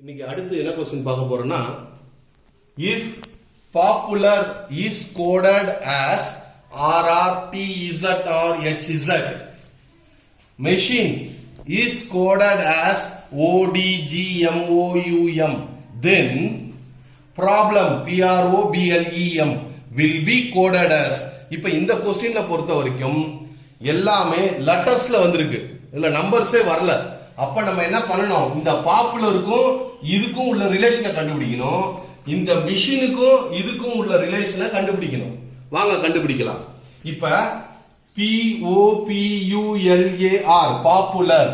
இன்னைக்கு அடுத்து என்ன கொஸ்டின் பார்க்க போறோம்னா if popular is coded as RR DZ R H HZ machine is coded as ODGMOUM then problem PROBLEM will be coded as. இப்போ இந்த கொஸ்டின்ல பொறுத்த வரைக்கும் எல்லாமே லெட்டர்ஸ்ல வந்திருக்கு. இல்லை நம்பர்ஸே வரல. அப்ப நம்ம என்ன பண்ணணும்? இந்த பாப்புலருக்கும் இதுக்கும் உள்ள ரிலேஷனை கண்டுபிடிக்கணும். இந்த மிஷினுக்கும் இதுக்கும் உள்ள ரிலேஷனை கண்டுபிடிக்கணும். வாங்க கண்டுபிடிக்கலாம். இப்ப பிஓபியூஎல்ஏஆர் பாப்புலர்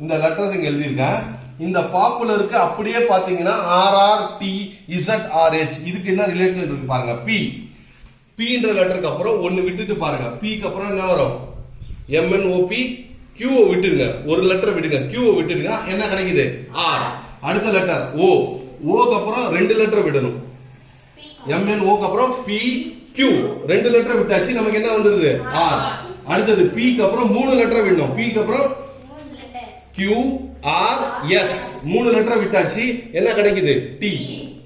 இந்த லெட்டர் இங்க எழுதியிருக்கேன். இந்த பாப்புலருக்கு அப்படியே பாத்தீங்கன்னா ஆர்ஆர் டி இசட் ஆர்ஹெச் இதுக்கு என்ன ரிலேட்டட் இருக்கு பாருங்க பி பின்ற லெட்டருக்கு அப்புறம் ஒன்னு விட்டுட்டு பாருங்க பிக்கு அப்புறம் என்ன வரும்? எம்என்ஓபி கியூவை விட்டுருங்க. ஒரு லெட்டர் விடுங்க. கியூவை விட்டுருங்க. என்ன கிடைக்குது? ஆர் அடுத்த லெட்டர் ஓ ஓக்கு அப்புறம் ரெண்டு லெட்டர் விடணும். எம்என்ஓக்கு அப்புறம் பி கியூ ரெண்டு லெட்டர் விட்டாச்சு. நமக்கு என்ன வந்துருது? ஆர் அடுத்தது பிக்கு அப்புறம் மூணு லெட்டர் விடணும். பிக்கு அப்புறம் கியூ ஆர் எஸ் மூணு லெட்டர் விட்டாச்சு. என்ன கிடைக்குது? டி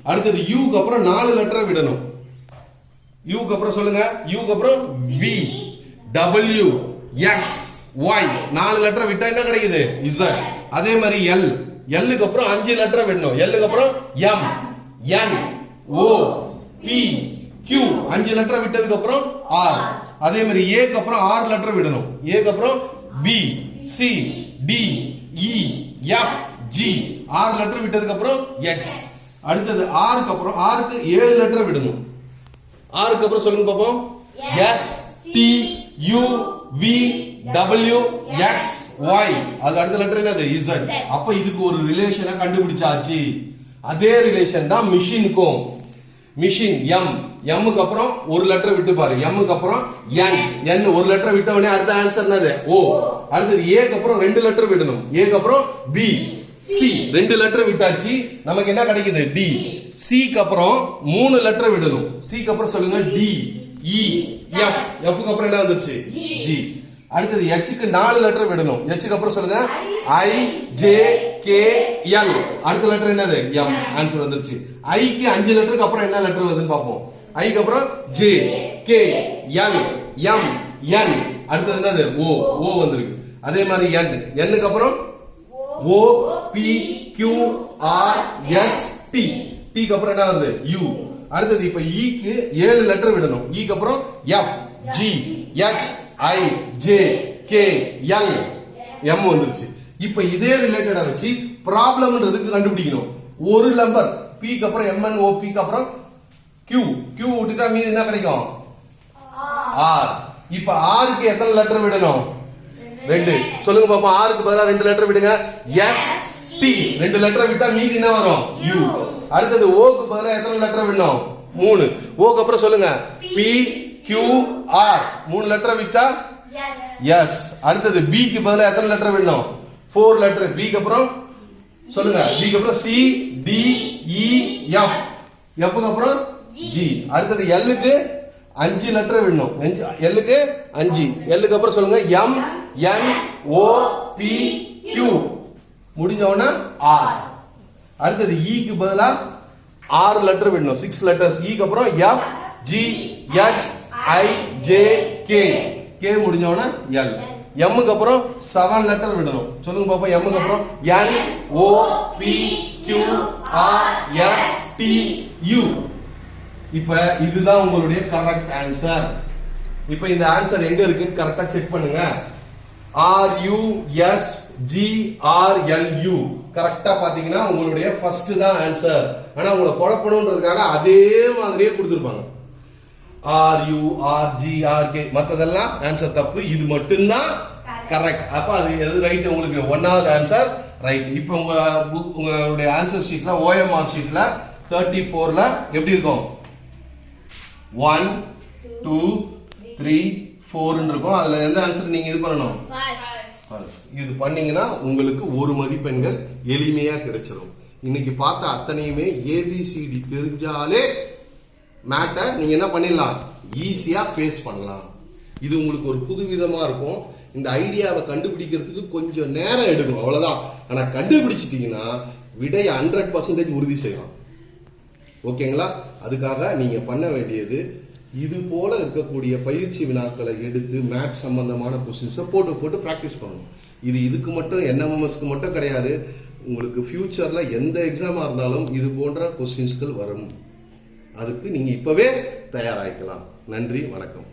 அடுத்தது யூக்கு அப்புறம் நாலு லெட்டர் விடணும். யூக்கு அப்புறம் சொல்லுங்க. யூக்கு அப்புறம் வி டபிள்யூ எக்ஸ் ஒய் நாலு லெட்டர் விட்டா என்ன கிடைக்குது? இசட் அதே மாதிரி எல் எல்லுக்கு அப்புறம் அஞ்சு லெட்டர் விடணும். எல்லுக்கு அப்புறம் M N O P Q அஞ்சு லெட்டர் விட்டதுக்கு அப்புறம் ஆர் அதே மாதிரி ஏக்கு அப்புறம் ஆறு லெட்டர் விடணும். ஏக்கு அப்புறம் B C D E F G ஆறு லெட்டர் விட்டதுக்கு அப்புறம் எக்ஸ் அடுத்தது ஆறுக்கு அப்புறம் ஆறுக்கு ஏழு லெட்டர் விடணும். ஆறுக்கு அப்புறம் சொல்லுங்க பாப்போம். S T U V W X Y அது அடுத்த லெட்டர் என்னது? இசட் அப்ப இதுக்கு ஒரு ரிலேஷனை கண்டுபிடிச்சாச்சு. அதே ரிலேஷன் தான் மிஷினுக்கும் மிஷின் எம் எம்முக்கு அப்புறம் ஒரு லெட்டர் விட்டு பாரு. எம்முக்கு அப்புறம் என் என் ஒரு லெட்டர் விட்ட உடனே அடுத்த ஆன்சர் என்னது? ஓ அடுத்தது ஏக்கு அப்புறம் ரெண்டு லெட்டர் விடணும். ஏக்கு அப்புறம் பி சி ரெண்டு லெட்டர் விட்டாச்சு. நமக்கு என்ன கிடைக்குது? டி சிக்கு அப்புறம் மூணு லெட்டர் விடணும். சிக்கு அப்புறம் சொல்லுங்க டி இ எஃப் எஃப்க்கு அப்புறம் என்ன வந்துருச்சு? ஜி அடுத்தது எச்சுக்கு நாலு லெட்டர் விடணும். எச்சுக்கு அப்புறம் சொல்லுங்க. ஐ ஜே கே எல் அடுத்த லெட்டர் என்னது? எம் ஆன்சர் வந்துருச்சு. ஐக்கு அஞ்சு லெட்டருக்கு அப்புறம் என்ன லெட்டர் வருதுன்னு பார்ப்போம். ஐக்கு அப்புறம் J K L M N அடுத்தது என்னது? ஓ ஓ வந்திருக்கு. அதே மாதிரி என் என்னுக்கு அப்புறம் O P Q R S T டிக்கு அப்புறம் என்ன வருது? யூ அடுத்தது இப்ப e ஈக்கு ஏழு லெட்டர் விடணும். E ஈக்கு அப்புறம் F G H I J K L M வந்துருச்சு. இப்ப இதே ரிலேட்டடா வச்சு ப்ராப்ளம்ன்றதுக்கு கண்டுபிடிக்கணும். ஒரு நம்பர் பிக்கு அப்புறம் எம்என் ஓ பிக்கு அப்புறம் கியூ கியூ விட்டுட்டா மீதி என்ன கிடைக்கும்? ஆர் இப்ப ஆருக்கு எத்தனை லெட்டர் விடணும்? ரெண்டு. சொல்லுங்க பாப்போம் ஆறுக்கு பதிலாக ரெண்டு லெட்டர் விடுங்க. எஸ் டி ரெண்டு லெட்டர் விட்டா மீதி என்ன வரும்? யூ அடுத்தது ஓக்கு பதிலாக எத்தனை லெட்டர் விடணும்? மூணு. ஓக்கு அப்புறம் சொல்லுங்க. பி கியூ ஆர் மூணு லெட்டர் விட்டா? எஸ் அடுத்தது பிக்கு பதிலா எத்தனை லெட்டர் விடணும் ஃபோர் லெட்டர் பிக்கு அப்புறம்? சொல்லுங்க. பிக்கு அப்புறம் சி டி இ எஃப் எஃப்க்கு அப்புறம்? ஜி அடுத்தது எல்லுக்கு அஞ்சு லெட்டர் விடணும் எல்லுக்கு அஞ்சு. எல்லுக்கு அப்புறம் சொல்லுங்க. M N O P Q முடிஞ்ச உடனே ஆர் அடுத்தது ஈக்கு பதிலா ஆறு லெட்டர் விடணும் சிக்ஸ் லெட்டர்ஸ் ஈக்கு அப்புறம் F G H I J K K முடிஞ்சோன்னா L எம்முக்கு அப்புறம் செவன் லெட்டர் விடணும். சொல்லுங்க பாப்போம் எம்முக்கு அப்புறம் N O P Q R S T U இப்ப இதுதான் உங்களுடைய கரெக்ட் ஆன்சர் இப்ப இந்த ஆன்சர் எங்க இருக்குன்னு கரெக்டா செக் பண்ணுங்க. R U S G R L U கரெக்டா பாத்தீங்கன்னா உங்களுடைய ஃபர்ஸ்ட் தான் ஆன்சர் ஆனா உங்களை குழப்பணுன்றதுக்காக அதே மாதிரியே கொடுத்துருப்பாங்க. R U R G R K மத்ததெல்லாம் ஆன்சர் தப்பு. இது மட்டும்தான் கரெக்ட் அப்ப அது எது ரைட் உங்களுக்கு? ஒன்னாவது ஆன்சர் ரைட் இப்போ உங்க book- உங்களுடைய ஆன்சர் ஷீட்ல ஓஎம்ஆர் ஷீட்ல தேர்ட்டி ஃபோர்ல எப்படி இருக்கும்? ஒன் டூ த்ரீ ஃபோர்னு இருக்கும். அதுல எந்த ஆன்சர் நீங்க இது பண்ணணும்? இது பண்ணீங்கன்னா உங்களுக்கு ஒரு மதிப்பெண்கள் எளிமையா கிடைச்சிரும். இன்னைக்கு பார்த்த அத்தனையுமே ஏபிசிடி தெரிஞ்சாலே மேட்டை நீங்க என்ன பண்ணிடலாம்? ஈஸியா ஃபேஸ் பண்ணலாம். இது உங்களுக்கு ஒரு புதுவிதமாக இருக்கும். இந்த ஐடியாவை கண்டுபிடிக்கிறதுக்கு கொஞ்சம் நேரம் எடுக்கும். அவ்வளவுதான். ஆனா கண்டுபிடிச்சிட்டீங்கன்னா விடை ஹண்ட்ரட் பர்சன்டேஜ் உறுதி செய்யலாம். ஓகேங்களா? அதுக்காக நீங்க பண்ண வேண்டியது இது போல இருக்கக்கூடிய பயிற்சி வினாக்களை எடுத்து மேட் சம்பந்தமான கொஸ்டின்ஸை போட்டு போட்டு ப்ராக்டிஸ் பண்ணணும். இது இதுக்கு மட்டும் என்எம்எம்எஸ்க்கு மட்டும் கிடையாது. உங்களுக்கு ஃபியூச்சர்ல எந்த எக்ஸாமா இருந்தாலும் இது போன்ற கொஸ்டின்ஸ்கள் வரும். அதுக்கு நீங்க இப்பவே தயாராகிக்கலாம். நன்றி வணக்கம்.